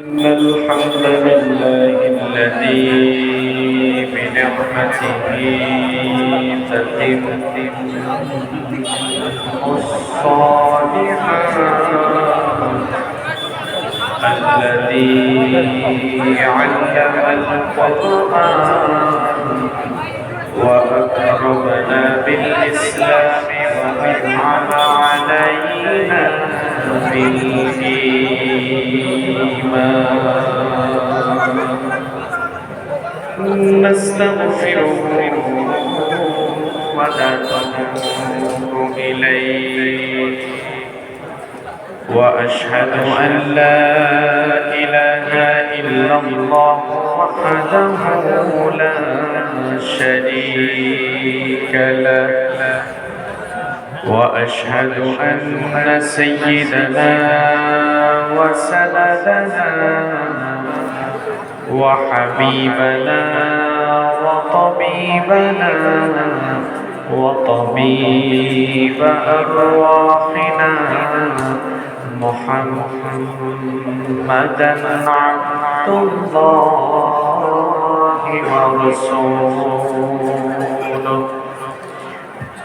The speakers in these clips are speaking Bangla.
إن الحمد لله الذي بنعمته تتم الصالحات الذي علم القرآن وأكرمنا بالإسلام وأنعم علينا نستغفره إليه. وأشهد أن لا إله إلا الله وحده لا وأشهد أن سيدنا وسندنا وحبيبنا وطبيبنا وطبيب أرواحنا محمدا عبد الله ورسوله.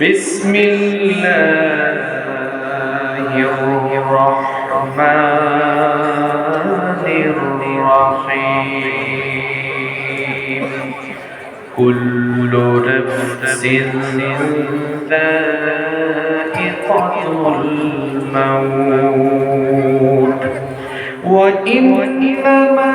بسم الله الرحمن الرحيم. كل نفس ذائقة الموت. وإنما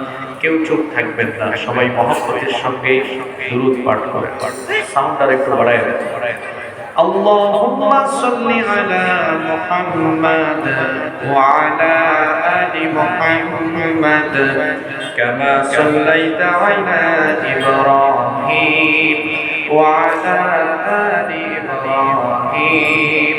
কেউ চুপ থাকবেন না সবাই মহব্বতের সঙ্গে দুরুদ পাঠ করে সাউন্ড আর একটু বাড়ায় দেন اللهم صل على محمد وعلى آل محمد كما صليت على إبراهيم وعلى آل إبراهيم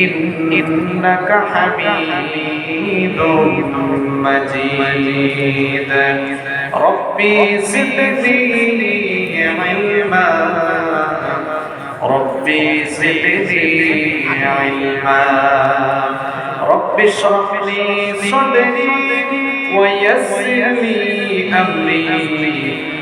إنك حميد مجيد. ربي زدني علما. ربي زدني علما. رب اشرح لي صدري ويسر لي أمري.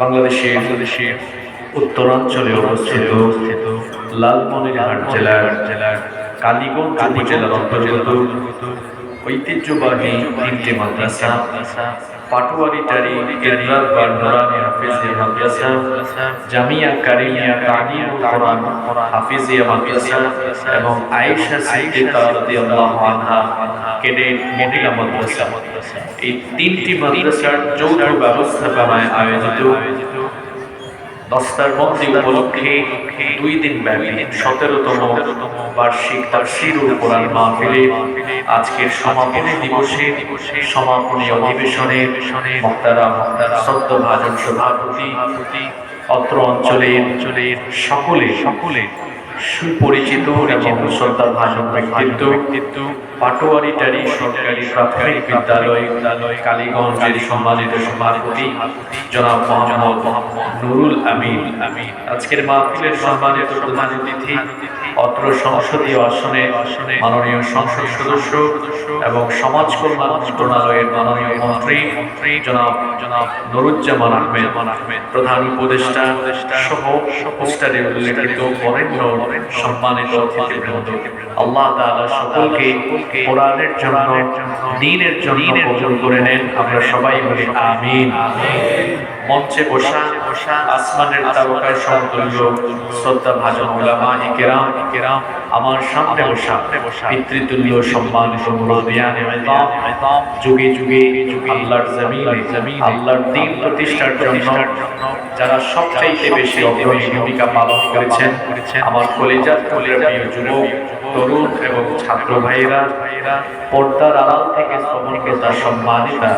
বাংলাদেশের উত্তরাঞ্চলে অবস্থিত অবস্থিত লালমনিরহাট জেলার জেলার কালীগঞ্জ উপজেলার অন্তর্গত ঐতিহ্যবাহী তিনটি মাদ্রাসা। পাটুয়ারিটারি, কেন্দ্রাল বা নুরানি হাফিজিয়া মাদ্রাসা, জামিয়া কারিমিয়া তালিমুল কোরআন হাফিজিয়া মাদ্রাসা এবং আয়েশা সিদ্দিকা রাদিয়াল্লাহু আনহা কেডেট মহিলা মাদ্রাসা। এই তিনটি মাদ্রাসার যৌথ ব্যবস্থাপনায় আয়োজিত দস্তার বন্দি উপলক্ষে দুই দিন ব্যাপী সতেরোতম বার্ষিক তাফসিরুল কোরআন মাহফিলে আজকের সমাপনী দিবসে সমাপনী অধিবেশনে মক্তারা সদ্য ভাজন সভাপতি অত্র অঞ্চলের সকলে সকলে সুপরিচিত এবং শ্রদ্ধার ভাষণ ব্যক্তিত্ব কিন্তু পাটোয়ারিটারি সরকারি প্রাথমিক বিদ্যালয় বিদ্যালয় কালীগঞ্জের সম্মানিত সভাপতি জনাব মোহাম্মদ মোহাম্মদ নুরুল আমিন। আমিন। আজকের মাহফিলের সম্মানিত প্রধান অতিথি অত্র সংসদীয় আসনে আসনে মাননীয় সংসদ সদস্য এবং সমাজ কল্যাণ মন্ত্রণালয়ের মাননীয় মন্ত্রী মন্ত্রী জনাব জনাব নুরুজ্জামান আহমেদ প্রধান উপদেষ্টা সহ পোস্টারে উল্লেখিত বরেণ্য সম্মানিত অতিথিবৃন্দ। আল্লাহ তাআলা সকলকে কোরআনের জন্য দ্বীনের জন্য কবুল করে নেন। আমরা সবাই বলি আমিন। মঞ্চে বসা বসা আসমানের তারকার সমতুল্য শ্রদ্ধা ভাজন ওলামা ইকেরাম ইকেরাম আমার সামনে বসা, পিতৃতুল্য ইমাম যুগে যুগে আল্লাহর জমিনে, আল্লাহর দ্বীন প্রতিষ্ঠার জন্য যারা সবচাইতে বেশি অগ্রণী ভূমিকা পালন করেছেন, আমার কলেজার প্রিয় যুবক তরুণ এবং ছাত্র ভাইরা পর্দার আড়াল থেকে তার সম্মানিতা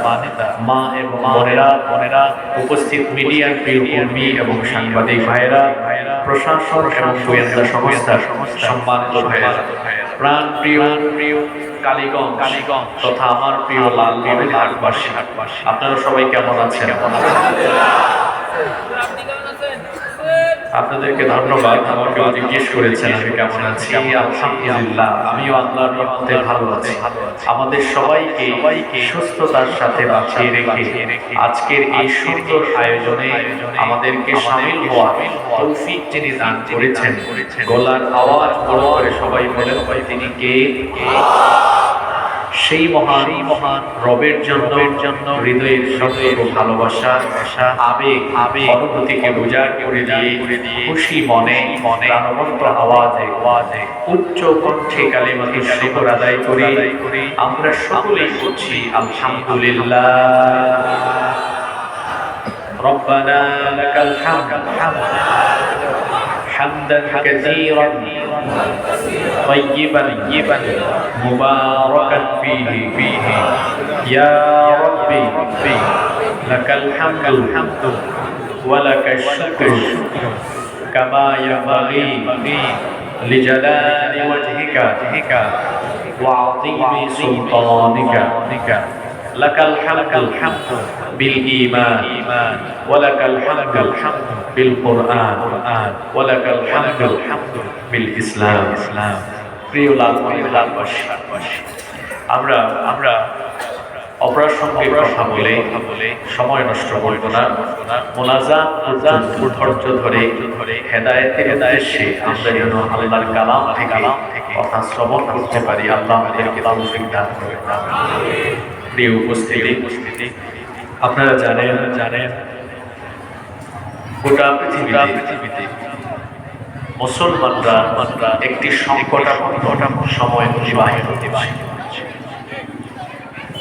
মা এবং বোনেরা বোনেরা উপস্থিত মিডিয়ার প্রিয় কর্মী এবং সাংবাদিক ভাইরা প্রশাসন এবং গোয়েন্দা সংস্থার সম্মানিত ভাইরা প্রাণ প্রিয় প্রিয় কালীগঞ্জ কালীগঞ্জ তথা আমার প্রিয় লাল হাটবাসী আপনারা সবাই কেমন আছেন? কেমন আছেন? আপনাদেরকে ধন্যবাদ, আমাকে জিজ্ঞেস করেছেন, আমি কেমন আছি? আলহামদুলিল্লাহ, আমিও আল্লাহর রহমতে ভালো আছি। আমাদের সবাইকে সবাইকে সুস্থতার সাথে বাঁচিয়ে রেখে আজকের এই সুন্দর আয়োজনে আমাদেরকে সামিল হওয়া তৌফিক যিনি দান করেছেন, গলার আওয়াজ বড় করে সবাই বলেন, তিনি কে? সেই মহান মহান রবের জন্য জন্য হৃদয়ের সদয় ভালোবাসা আশা আবেগ আবেগ অনুভূতিকে বোঝার করে দিয়ে করে দিয়ে খুশি মনে মনে প্রাণবন্ত আওয়াজে আওয়াজে উচ্চ কণ্ঠে কালিমাকে শুকর আদায় করি করি আমরা সকলেই করছি আলহামদুলিল্লাহ ربنا لك الحمد حمدا كثيرا طيبا طيبا مباركا فيه. فيه يا ربي لك الحمد الحمد ولك الشكر كما ينبغي لجلال وجهك وعظيم سلطانك. لك الحمد الحمد بالإيمان ولك الحمد الحمد بالقرآن ولك الحمد الحمد بالإسلام প্রিয় লালমণি লালবাসী আমরা আমরা অপ্রাসঙ্গিক কথা বলে বলে সময় নষ্ট করবো না মোনাজা ধৈর্য ধরে ধরে হেদায়েতের উদ্দেশ্যে আমরা যেন আল্লাহর কালাম থেকে কথা শ্রবণ করতে পারি আল্লাহ আমাদেরকে তৌফিক দান করে প্রিয় উপস্থিতি উপস্থিতি আপনারা জানেন জানেন গোটা পৃথিবী পৃথিবীতে মুসলমানরা মানরা একটি সংকটাপন্ন সময় অতিবাহিত অতিবাহিত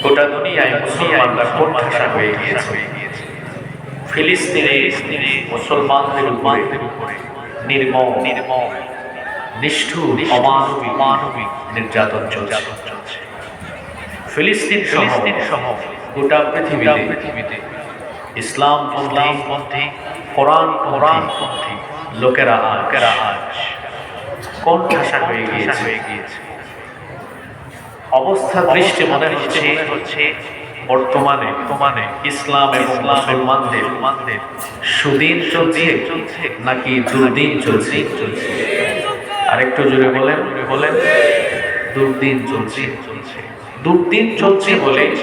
গোটা দুনিয়ায় মুসলমানরা কোণঠাসা হয়ে গিয়েছে। ফিলিস্তিনে মুসলমানদের উপরে নির্মম নির্মম নিষ্ঠুর অমানবিক মানবিক নির্যাতন চলছে। ফিলিস্তিন ফিলিস্তিন সহ গোটা পৃথিবীতে ইসলাম ইসলাম পন্থী কোরআন কোরআন পন্থী লোকেরা লোকেরা আজ কোন ভাষা হয়ে গিয়েছে। হয়ে গিয়েছে। অবস্থা দৃষ্টি মনে হচ্ছে হচ্ছে বর্তমানে বর্তমানে ইসলাম এবং মুসলমানদের মানদের সুদিন চলছে চলছে নাকি দুর্দিন চলছে? চলছে? আরেকটু জোরে বলেন। বলেন। দুর্দিন চলছে চলছে। দুর্দিন চলছে বলে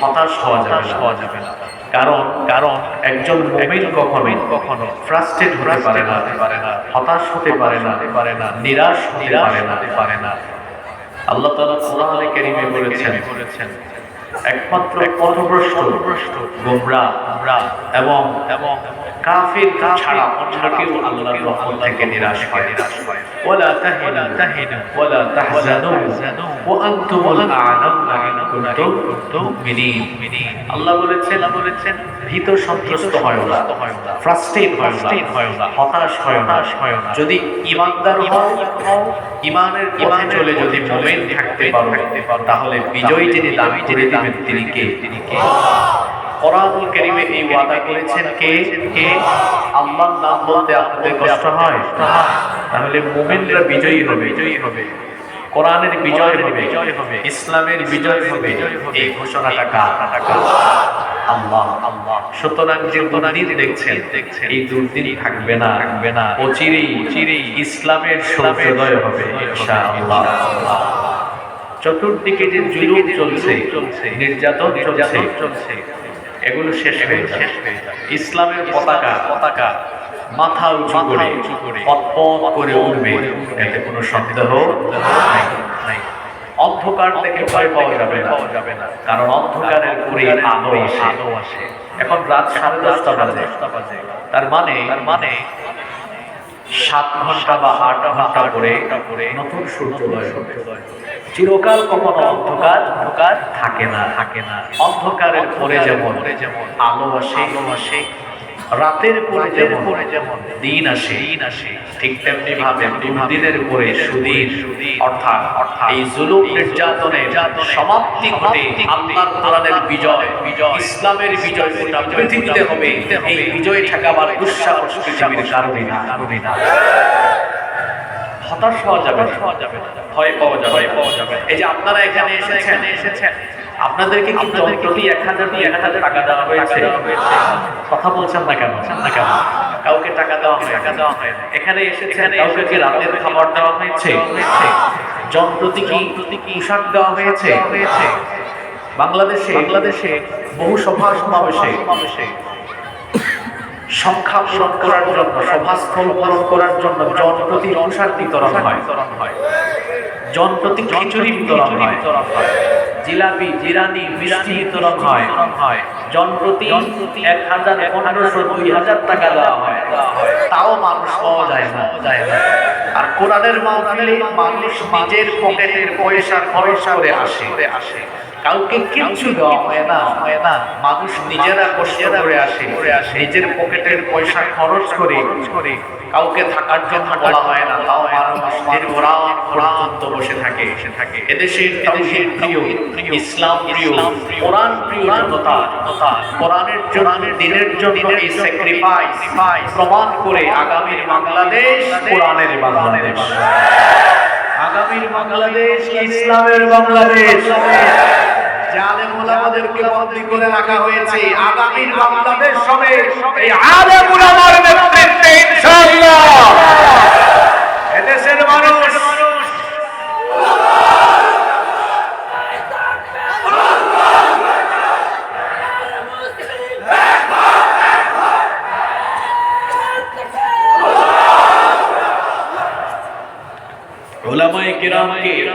হতাশ হওয়া যাবে হওয়া যাবে না। কারণ কারণ একজন মোমিন কখনো কখনো ফ্রাস্ট্রেট হতে পারে না পারে না। হতাশ হতে পারে না পারে না। নিরাশ হতে পারে না। পারে না। আল্লাহ তাআলা কোরআনে কারীমে বলেছেন বলেছেন একমাত্র পথভ্রষ্ট গোমরাহ এবং এবং কাফির ছাড়া অন্য কেউ আল্লাহর রহমত থেকে নিরাশ হয়। নিরাশ হয়। ওয়ালা তাহিনু তাহিনু ওয়ালা তাহজানু ওয়া আনতুমুল আ'লাউনা ইন কুনতুম মুমিনিন। আল্লাহ বলেছেন বলেছেন ভীত সন্ত্রস্ত হয় না ফ্রাস্ট্রেট হয় না হতাশ হয় না যদি ঈমানদার হও ঈমানের পথে চলে যদি মুমিন থাকতে পারো তাহলে বিজয় যিনি দাবি করে দিবেন তিনি কে? তিনি কে? কোরআনুল কারীমে এই ওয়াদা করেছেন কে? কে? আল্লাহর নাম বলতে আপনাদের কষ্ট হয়? তাহলে মুমিনরা বিজয়ী হবে। বিজয়ী হবে। কোরআনের বিজয় হবে। বিজয় হবে। ইসলামের বিজয় হবে। এই ঘোষণাটা কার? আল্লাহ আল্লাহ। সুতরাং যে দুর্দিন দেখছেন দেখছেন এই থাকবে না। থাকবে না। অচিরেই চিরেই ইসলামের সূর্যোদয় হবে। ইনশাআল্লাহ। চতুর্দিকে যে জুলুম চলছে চলছে নির্যাতন চলছে চলছে। এগুলো শেষ হয়ে শেষ হয়ে যাবে। ইসলামের পতাকা পতাকা মাথা উঁচু করে উঁচু করে পথ করে উঠবে। এতে কোনো সন্দেহ নাই। অন্ধকার থেকে ভয় পাওয়া যাবে না। যাবে না। কারণ অন্ধকারের পরে আলো আসে। আলো আসে। এখন রাত সাড়ে দশটা বাজে। তার মানে তার মানে সাত ঘণ্টা বা আট ঘণ্টা করে নতুন সূর্যোদয় হবে। চিরকাল কখনো অন্ধকার থাকে না থাকে না। অন্ধকারের পরে যেমন আলো আসে আলো আসে রাতের পরে যেমন পরে যেমন দিন আসে দিন আসে। ঠিক তেমনি ভাবে দিনের পরে সুদিন অর্থাৎ অর্থাৎ এই জুলুম নির্যাতনের সমাপ্তি ঘটে আল্লাহর কোরআনের বিজয়। বিজয়। ইসলামের বিজয় গোটা পৃথিবীতে হবে। এই বিজয় ঠেকাবার দুঃসাহস পৃথিবীর কারণে না। কারণে না। হতাশ হওয়া যাবে না, ভয় পাওয়া যাবে ভয় পাওয়া যাবে এই যে আপনারা এখানে এসেছেন। এসেছেন। আপনাদেরকে কি প্রতি এক হাজার এক হাজার টাকা দেওয়া হয়েছে? কথা বলছেন না কেন? না কেন? কাউকে টাকা দেওয়া হয় টাকা দেওয়া হয়। এখানে এসেছেন কাউকে কি রাতের খাবার দেওয়া হয়েছে? জনপ্রতি কি পোশাক দেওয়া হয়েছে? বাংলাদেশে বাংলাদেশে বহু সভা সমাবেশে সমাবেশে সংখ্যা পূরণ করার জন্য সভাস্থল পূরণ করার জন্য জনপ্রতি পোশাক বিতরণ হয়। জনপ্রতি খিচুড়ি বিতরণ হয়। জিলাপি, জিরানি, মিষ্টি বিতরণ হয়। জনপ্রতি এক হাজার পনেরোশো দুই হাজার টাকা দেওয়া হয়। তাও মানুষ পাওয়া যায় না। যায় না আর কোরআনের মাহফিলে মানুষ নিজের পকেটের পয়সা খরচ করে আসে আসে। কাউকে দেওয়া হয় না হয় না। মানুষ নিজেরা কষ্ট করে আসে করে আসে নিজের পকেটের পয়সা খরচ করে করে কাউকে থাকার জন্য বলা হয় না। তাও পর্যন্ত বসে থাকে। এসে থাকে এদেশের প্রিয়, ইসলাম প্রিয়, কোরআন কোরআনের জন্য, দিনের জন্য এই স্যাক্রিফাইস প্রমাণ করে আগামীর বাংলাদেশ কোরআনের বাংলাদেশ। আগামীর বাংলাদেশ, ইসলামের বাংলাদেশ। জালেম ওলামাদেরকে বন্দী করে রাখা হয়েছে। আগামীর বাংলাদেশ হবে এই আলেম ওলামার নেতৃত্বে, ইনশাআল্লাহ। এদেশের মানুষ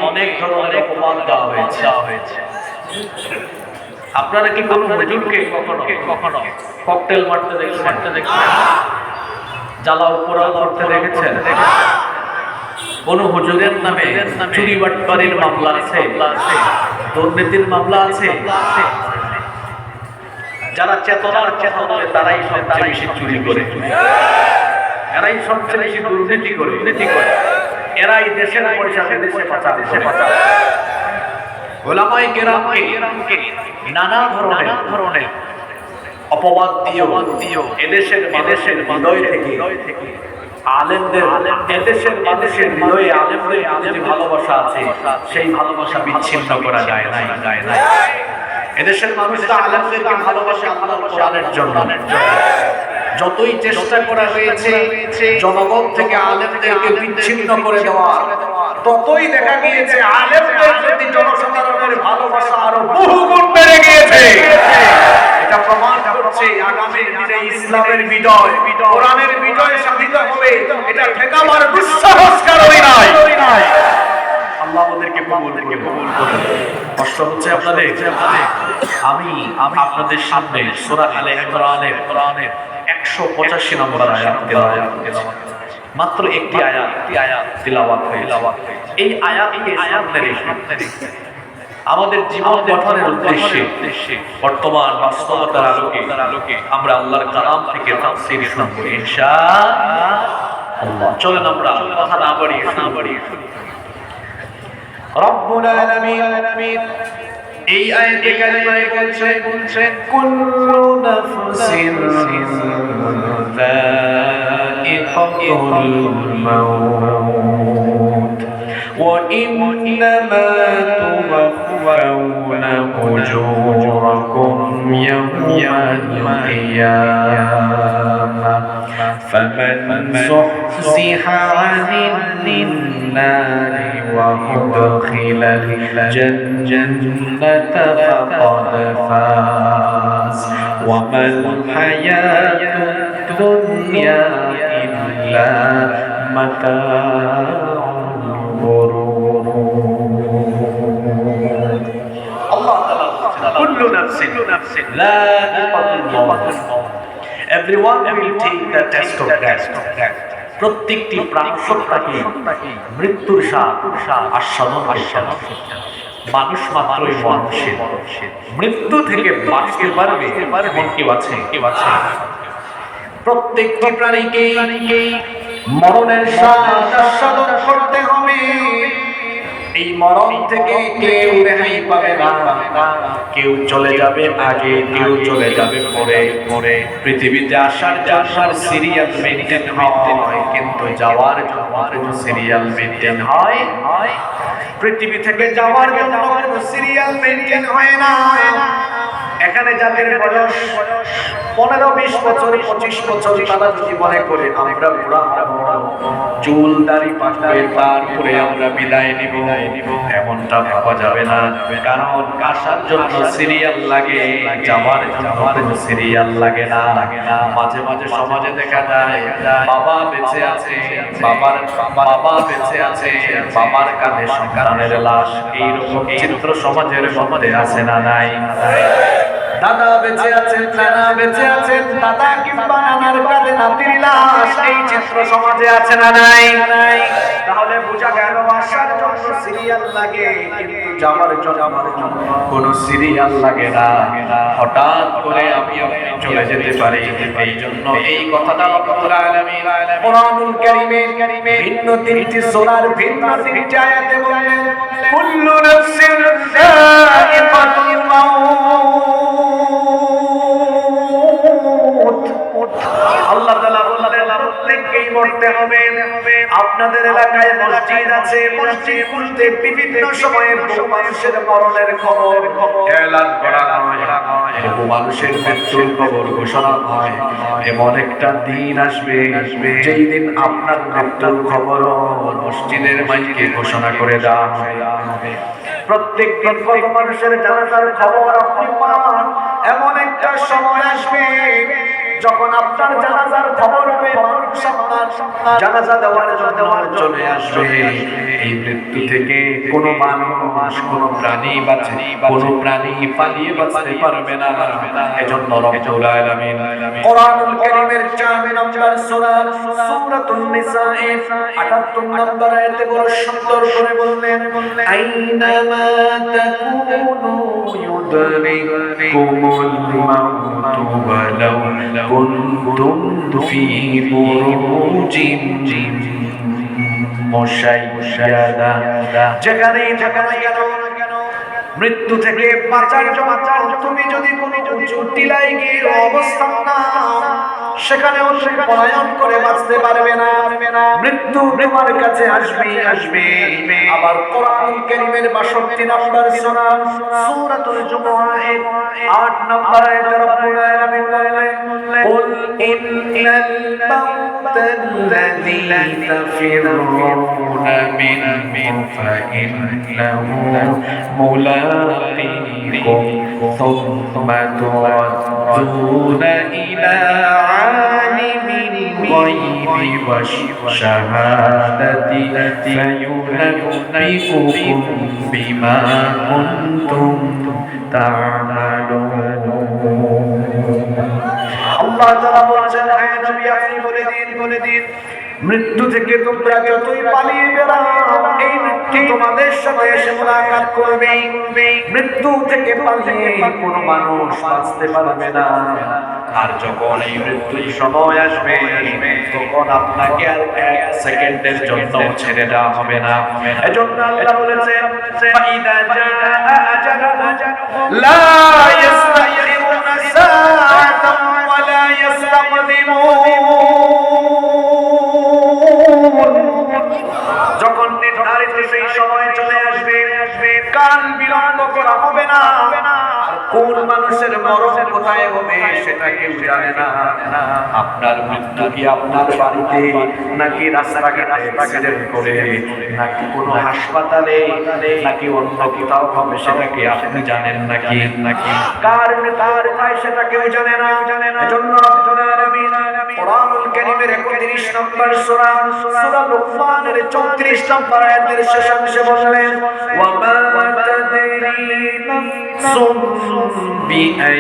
অনেক ধরনের অপমান দেওয়া হয়েছে। আপনারা কি কোনো হুজুরকে কখনো কখনো ককটেল মারতে দেখছেন? মারতে দেখছেন? জ্বালাও পোড়াও করতে দেখেছেন? কোন হুজুরের নামে চুরি বাটপারির মামলা আছে? দুর্নীতির মামলা আছে? যারা চেতনার কথা বলে তারাই সবচেয়ে বেশি চুরি করে। এরাই সবচেয়ে বেশি দুর্নীতি করে। দুর্নীতি করে। এরাই দেশের পয়সা দেশে পাচার দেশে পাচার ওলামাই কেরামকে নানা ধরনের ধরনের অপবাদ দিয়ে দিয়ে এদেশের এদেশের হৃদয় থেকে আলেমদের এদেশের মানুষের হৃদয়ে আলেমদের যে ভালোবাসা আছে সেই ভালোবাসা বিচ্ছিন্ন করা যায় না যায় না এদেশের মানুষ তো ভালোবাসে আল্লাহ কোরআনের জন্য। যতই চেষ্টা করা হয়েছে, জনগণ থেকে আলেমদেরকে বিচ্ছিন্ন করে দেওয়া, ততই দেখা গিয়েছে আলেমদের প্রতি জনসাধারণের ভালোবাসা আরও বহু গুণ বেড়ে গিয়েছে। এটা প্রমাণ করছে আগামী দিনে ইসলামের বিজয়, কোরআনের বিজয় সাধিত হবে, এটা ঠেকাবার দুঃসাহস কারোই নাই। আল্লাহ ওদেরকে কবুল করে কবুল করে কষ্ট হচ্ছে আপনাদের? আমি আমি আপনাদের সামনে সূরা আলে ইমরানের কোরআনের 185 নম্বর আয়াত তেলাওয়াত মাত্র একটি আয়াত একটি আয়াত তেলাওয়াত হয়েছে এই আয়াতকে সামনে রেখে আমাদের জীবন গঠনের উদ্দেশ্যে বর্তমান বাস্তবতার আলোকে আলোকে আমরা আল্লাহর কালাম থেকে তাফসীর শুনব ইনশাআল্লাহ চলেন আমরা কথা না বাড়িয়ে না বাড়িয়ে শুনি রব্বুল আলামিন এই আয়াতে কারিমায় বলছেন কুল্লু নাফসিন যায়িকাতুল মাউত ওয়া ইন্নামা তুওয়াফাউনা উজুরাকুম ইয়াওমাল কিয়ামah فمن زحزح عن النار وأدخل الجنة فقد فاز. وما الحياة الدنيا إلا متاع الله كل نفس لا الموت Everyone will take the test of death. প্রত্যেকটি প্রাণ সত্তাকে মৃত্যুর স্বাদ, আস্বাদন আস্বাদন মানুষ মাত্রই মানুষের মৃত্যু থেকে বাঁচতে পারবে এমন কেউ আছে? কেউ আছে প্রত্যেকটি প্রাণীকে মরণের স্বাদ, আস্বাদন করতে হবে। এই মরণ থেকে কেউ রেহাই পাবে না। কেউ চলে যাবে আগে, কেউ চলে যাবে পরে। পরে পৃথিবীতে আসার আসার সিরিয়াল মেনটেন হয়, কিন্তু যাওয়ার যাওয়ার সিরিয়াল মেনটেন হয়। পৃথিবী থেকে যাওয়ার জন্য সিরিয়াল মেনটেন হয় না। এখানে যাদের বয়স পনেরো, বিশ বছর, পঁচিশ বছর, তারা যদি মনে করে আমরা বুড়া। চুল দাড়ি পাকবে তারপরে আমরা বিদায় নিব। এমনটা ভাবা যাবে না। কারণ আসার জন্য সিরিয়াল লাগে, যাওয়ার জন্য সিরিয়াল লাগে না। মাঝে মাঝে সমাজে দেখা যায়, বাবা বেঁচে আছে, বাবার বাবা বেঁচে আছে, বাবার কাঁধে সন্তানের লাশ। এইরকম চিত্র সমাজের মধ্যে আছে না নাই? দাদা বেঁচে আছেন, নানা বেঁচে আছেন, দাদা কিংবা নানার কাঁধে নাতির লাশ, এই চিত্র সমাজে আছে না নাই? তাহলে বোঝা গেল আসার জন্য সিরিয়াল লাগে কিন্তু যাওয়ার জন্য কোনো সিরিয়াল লাগে না। হঠাৎ করে আমি চলে যেতে পারি। এই জন্য এই কথাটা রব্বুল আলামিন কোরআনুল কারীমে ভিন্ন তিনটি সূরার ভিন্ন তিনটি আয়াতে বললেন কুল্লু নাফসিন যায়িকাতুল মাউত। আল্লাহ তাআলা প্রত্যেককেই মরতে হবে। আপনাদের এলাকায় মসজিদ আছে, মসজিদ খুলতে বিভিন্ন সময়ে বহু মানুষের মরণের খবর। এলান করা হয় বহু মানুষের মৃত্যুর খবর ঘোষণা হয় এমন একটা দিন আসবে, যেই দিন আপনার মৃত্যুর খবর মসজিদের মাইকে ঘোষণা করে দেওয়া হবে। প্রত্যেক মানুষের জানাজার খবর আপনি পান, এমন একটা সময় আসবে যখন আপনার জানাজার খবর হবে মানুষ আপনার জানাজা দেওয়ার জন্য চলে আসবে, এই মৃত্যু থেকে কোনো মানুষ, কোনো প্রাণী বাঁচে, কোনো প্রাণী পালিয়ে বাঁচতে পারবে না। এজন্য রব্বুল আলামিন কোরআনুল কারীমের 4 নম্বর সূরা, সূরাতুন নিসা এর 78 নম্বর আয়াতে বড় সুন্দর করে বললেন আইনামা তাকুনু ইউদরিকুমুল মাউত ওয়ালাউ كنتم في بروج مشيدة جگري جگري মৃত্যু থেকে বাঁচার জন্য তুমি যদি কোনো উঁচু টিলায় গিয়ে অবস্থান না সেখানেও সে পলায়ন করে বাঁচতে পারবে না। মৃত্যু তোমার কাছে আসবে আসবে। আবার কোরআন কারীমের 62 নম্বর সূরা, সূরাতুল জুমুআ এর 8 নম্বর আয়াতে রব্বুল আলামিন বললেন, কুল ইন্নাল মাউতাল্লাযী তাফিরুনা মিনহু ফাইন্নাহু فيكم ثم تردون إلى عالم الغيب والشهادة فينبئكم بما كنتم تعملون الله تعالى বলেছেন হে নবী আপনি বলে দিন বলে দিন মৃত্যু থেকে তোমরা যতই পালিয়ে বেড়াও, এই মৃত্যু তোমাদের সাথে এসে মোলাকাত করবে। মৃত্যু থেকে পালিয়ে কোনো মানুষ বাঁচতে পারবে না। আর যখন এই মৃত্যুর সময় আসবে, তখন আপনাকে আর এক সেকেন্ডের জন্য ছেড়ে দেওয়া হবে না। এজন্য আল্লাহ বলেছেন, ফাইদা জাআ আজালুহুম লা করা হবে না। কোন মানুষের মরণ কোথায় হবে সেটা কেউ জানে না। আপনার মৃত্যু কি আপনার বাড়িতে নাকি রাস্তাঘাটে অ্যাক্সিডেন্ট করে, নাকি কোনো হাসপাতালে, নাকি অন্য কোথাও হবে সেটা কি আপনি জানেন নাকি? নাকি কার কার কোথায় সেটা কেউ জানে না। জানে না আলামিন কোরআনুল কারীমের 31 নম্বর সূরা সূরা লুকমানের 34 নম্বর আয়াতের শেষাংশে বললেন, ওয়া মা তাদরি নাফসুম বিআই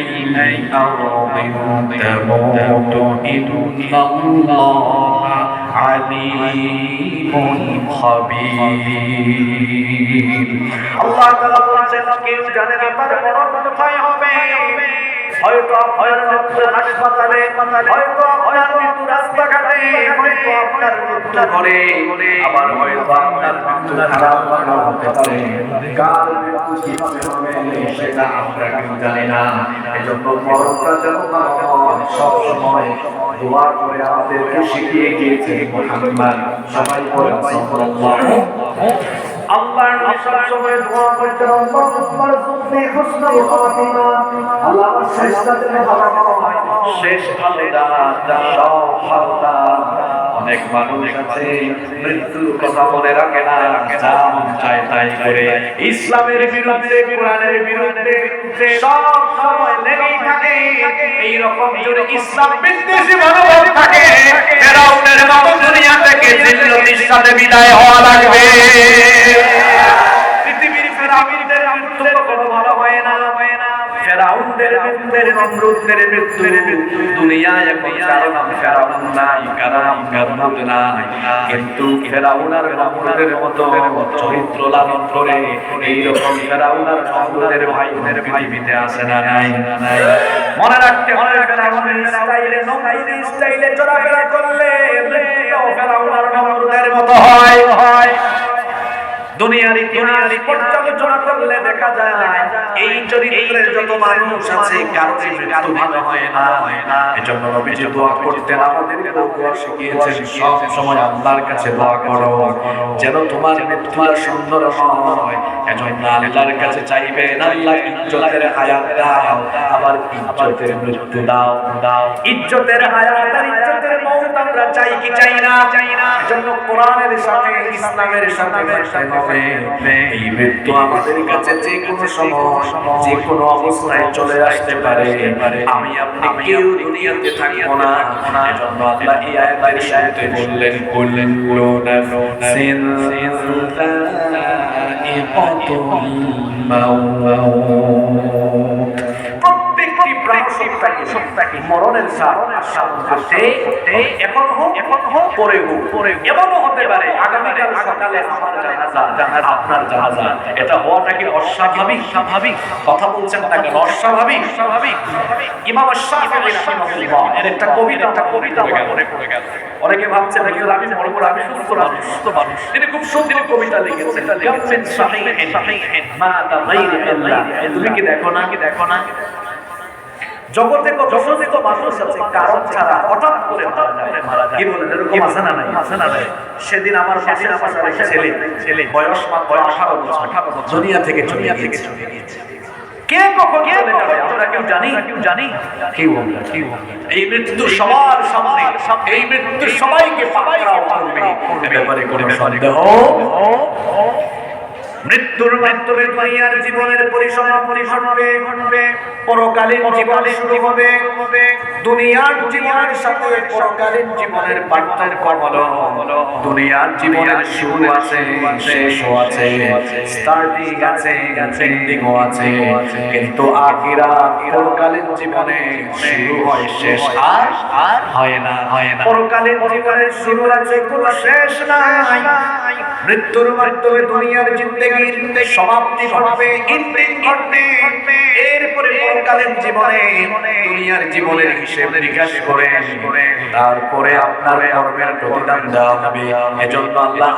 আরদিন তামুতু ইন্নাল্লাহ আলিমুন খাবীর আল্লাহ তাআলা বলেছেন কেউ জানে না তার মরণ কোথায় হবে হয়তো আপনার মৃত্যু হাসপাতালে, হয়তো আপনার মৃত্যু রাস্তাঘাটে, হয়তো আপনার মৃত্যু ঘরে, আবার হয়তো আপনার মৃত্যু খারাপ হতে পারে। কার মৃত্যু কীভাবে হবে, সেটা আমরা কেউ জানি না। এজন্য মরণটা যেন সব সময় দোয়া করে আমাদেরকে শিখিয়ে গিয়েছে মুহাম্মদ। সবাই বলেন সাল্লাল্লাহু আল্লাহর নবী সবসময় দোয়া করতেন আল্লাহুম্মা আমার শেষটা ভালো হয় শেষ সব ভালো দান অনেক মানুষ আছে মৃত্যুর কথা মনে রাখে না, যা তাই করে। ইসলামের বিরুদ্ধে, কোরআনের বিরুদ্ধে, সব সময় লেগেই থাকে। এই রকম যদি ইসলাম বিদ্বেষী মনোভাব থাকে, ফেরাউনের মতো দুনিয়া থেকে জিল্লতির সাথে বিদায় হওয়া লাগবে। পৃথিবীর ফেরাউনদের মৃত্যু কখনো ভালো হয় না। ফেরাউনদের মৃত্যুর নমরুদের মৃত্যুর দুনিয়ায় এখন কারও ফেরাউন নাই, কারও নমরুদ নাই। কিন্তু ফেরাউন আর নমরুদের মতো চরিত্র লালন করে এইরকম ফেরাউন আর নমরুদের ভাই পৃথিবীতে আসে না, নাই। মনে রাখতে হবে, ফেরাউনের স্টাইলে, নমরুদের স্টাইলে চলাফেরা করলে ফেরাউন আর নমরুদের মতো হয় হয়। দুনিয়ার ইতিহাস পর্যালোচনা করলে দেখা যায় এই চরিত্রের যত মানুষ আছে কারও মৃত্যু ভালো হয় না। এজন্য নবীজি দোয়া করতেন আমাদেরকে দোয়া শিখিয়েছেন সব সময় আল্লাহর কাছে দোয়া করো যেন তোমার মৃত্যুটা সুন্দর হয়। এজন্য আল্লাহর কাছে চাইবেন আল্লাহ ইজ্জতের হায়াত দাও আবার ইজ্জতের মৃত্যু দাও দাও। ইজ্জতের হায়াত আর ইজ্জতের আমরা চাই কি চাই না? চাই না এজন্য কোরআনের সাথে ইসলামের সাথে হবে, এই মৃত্যু আমাদের কাছে যে কোনো সময় যে কোনো অবস্থায় চলে আসতে পারে। আমি আপনি কেউ দুনিয়াতে থাকব না। বললেন বললেন লোনা মাউত। প্রত্যেকটি প্রাণ সত্য মরণের সাথ করতে এখন হোক এখন হোক পরে হোক পরে এমনও হতে পারে আগামীকাল সকালে আমার জানাজা জানাজা আপনার জানাজা। এটা হওয়াটা কি অস্বাভাবিক? স্বাভাবিক কথা বলছেন না কেন অস্বাভাবিক? স্বাভাবিক ইমাম রাহিমাহুল্লাহ এর একটা কবিতা একটা কবিতা মনে পড়ে গেল। অনেকে ভাবছে নাকি আমি করে আমি সুস্থ মানুষ। সুস্থ মানুষ। তিনি খুব সুন্দর কবিতা লিখেছেন। মা তাগাইরি আল্লাহ। তুমি কি দেখো না? কি দেখো না? জগতে কত শত মানুষ আছে কারণ ছাড়া হঠাৎ করে কি বলেন এরকম আছে না নাই? আছে না নাই। সেদিন আমার পাশে আমার ছেলে ছেলে বয়স মাত্র আঠারো বছর আঠারো বছর। দুনিয়া থেকে দুনিয়া থেকে চলে গিয়েছে। কে কখন চলে যাবে? আমরা কেউ জানি কেউ জানি। কেউ আমরা কেউ এই মৃত্যু সবার সামনে। এই মৃত্যু সবাইকে পাকড়াও করবে। ব্যাপারে কোনো সন্দেহ? মৃত্যুর মাধ্যমে দুনিয়ার জীবনের পরিসমাপনি ঘটবে ঘটবে। পরকালীন জীবন শুরু হবে। দুনিয়ার জীবনের সাথে পরকালীন জীবনের পার্থক্য হলো, দুনিয়ার জীবনের শুরু আছে, শেষও আছে স্টার্টিং আছে এন্ডিংও আছে। কিন্তু আখিরা পরকালীন জীবনে শুরু হয়, শেষ আর আর হয় না হয় না। পরকালীন জীবনের শুরু আছে, কোনো শেষ নাই। মৃত্যুর মাধ্যমে দুনিয়ার জিন্দেগির সমাপ্তি ঘটবে এরপরে পরকালীন জীবনে, দুনিয়ার জীবনের হিসেব নিকাশ করে, তারপরে আপনার কর্মের প্রতিদান দেওয়া হবে। এজন্য আল্লাহ